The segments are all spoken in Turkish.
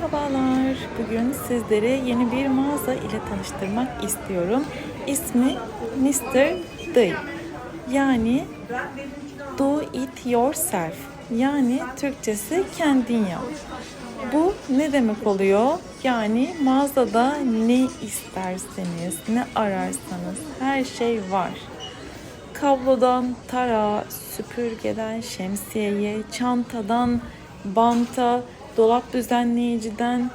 Merhabalar. Bugün sizlere yeni bir mağaza ile tanıştırmak istiyorum. İsmi Mr. D. Yani Do It Yourself. Yani Türkçesi kendin yap. Bu ne demek oluyor? Yani mağazada ne isterseniz, ne ararsanız her şey var. Kablodan tara, süpürgeden şemsiyeye, çantadan banta, dolap düzenleyiciden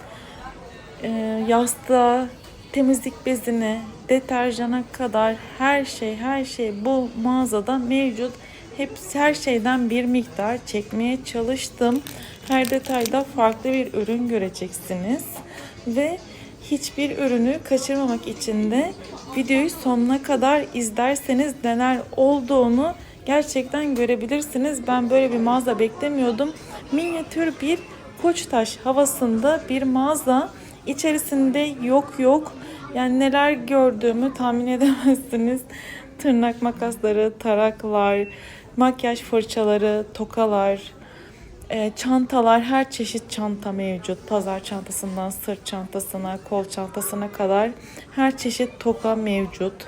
e, yastığa, temizlik bezine, deterjana kadar her şey her şey bu mağazada mevcut. Hepsi her şeyden bir miktar çekmeye çalıştım. Her detayda farklı bir ürün göreceksiniz ve hiçbir ürünü kaçırmamak için de videoyu sonuna kadar izlerseniz neler olduğunu gerçekten görebilirsiniz. Ben böyle bir mağaza beklemiyordum. Minyatür bir Koçtaş havasında bir mağaza. İçerisinde yok yok yani neler gördüğümü tahmin edemezsiniz. Tırnak makasları, taraklar, makyaj fırçaları, tokalar, e, çantalar, her çeşit çanta mevcut. Pazar çantasından sırt çantasına, kol çantasına kadar her çeşit toka mevcut.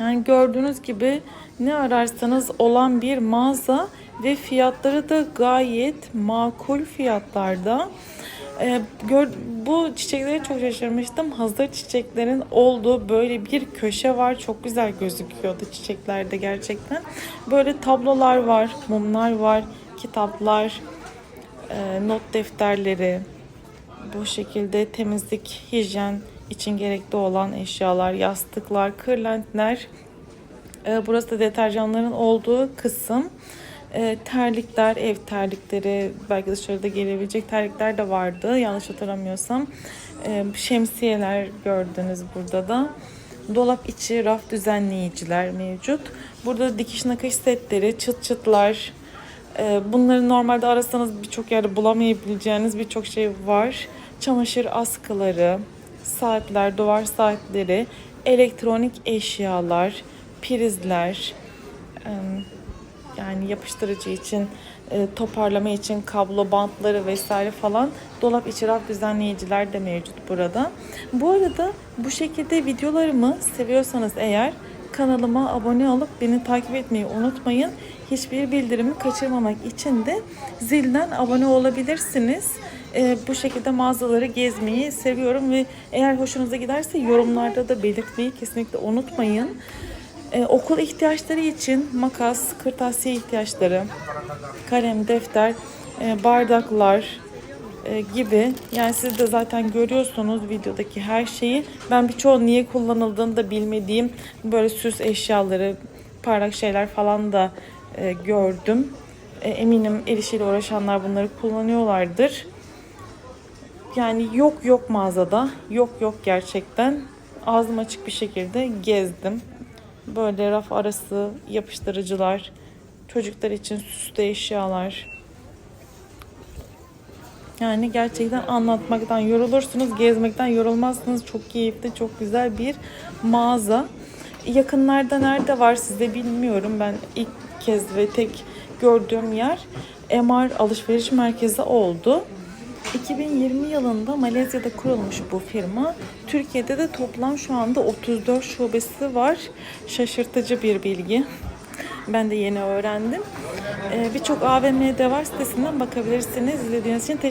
Yani gördüğünüz gibi ne ararsanız olan bir mağaza ve fiyatları da gayet makul fiyatlarda. Ee, gör, bu çiçekleri çok şaşırmıştım. Hazır çiçeklerin olduğu böyle bir köşe var. Çok güzel gözüküyordu çiçeklerde gerçekten. Böyle tablolar var, mumlar var, kitaplar, e, not defterleri, bu şekilde temizlik, hijyen için gerekli olan eşyalar, yastıklar, kırlentler. Ee, Burası da deterjanların olduğu kısım. Ee, Terlikler, ev terlikleri, belki dışarıda gelebilecek terlikler de vardı yanlış hatırlamıyorsam. Ee, Şemsiyeler gördünüz burada da. Dolap içi raf düzenleyiciler mevcut. Burada dikiş nakış setleri, çıt çıtlar, ee, Bunları normalde arasanız birçok yerde bulamayabileceğiniz birçok şey var. Çamaşır askıları, saatler, duvar saatleri, elektronik eşyalar, prizler, e, yani yapıştırıcı için, e, toparlama için kablo bantları vesaire falan dolap içi raf düzenleyiciler de mevcut burada. Bu arada bu şekilde videolarımı seviyorsanız eğer kanalıma abone olup beni takip etmeyi unutmayın. Hiçbir bildirimi kaçırmamak için de zilden abone olabilirsiniz. Ee, bu şekilde mağazaları gezmeyi seviyorum ve eğer hoşunuza giderse yorumlarda da belirtmeyi kesinlikle unutmayın. Ee, okul ihtiyaçları için makas, kırtasiye ihtiyaçları, kalem, defter, e, bardaklar, e, gibi. Yani siz de zaten görüyorsunuz videodaki her şeyi. Ben birçoğu niye kullanıldığını da bilmediğim böyle süs eşyaları, parlak şeyler falan da e, gördüm. E, eminim el işiyle uğraşanlar bunları kullanıyorlardır. Yani yok yok mağazada. Yok yok gerçekten. Ağzım açık bir şekilde gezdim. Böyle raf arası yapıştırıcılar, çocuklar için süslü eşyalar, yani gerçekten anlatmaktan yorulursunuz, gezmekten yorulmazsınız. Çok keyifli, çok güzel bir mağaza. Yakınlarda nerede var size bilmiyorum. Ben ilk kez ve tek gördüğüm yer MR alışveriş merkezi oldu. 2020 yılında Malezya'da kurulmuş bu firma. Türkiye'de de toplam şu anda 34 şubesi var. Şaşırtıcı bir bilgi. Ben de yeni öğrendim. Ee, Birçok AVM de var sitesinden bakabilirsiniz. İzlediğiniz için teşekkür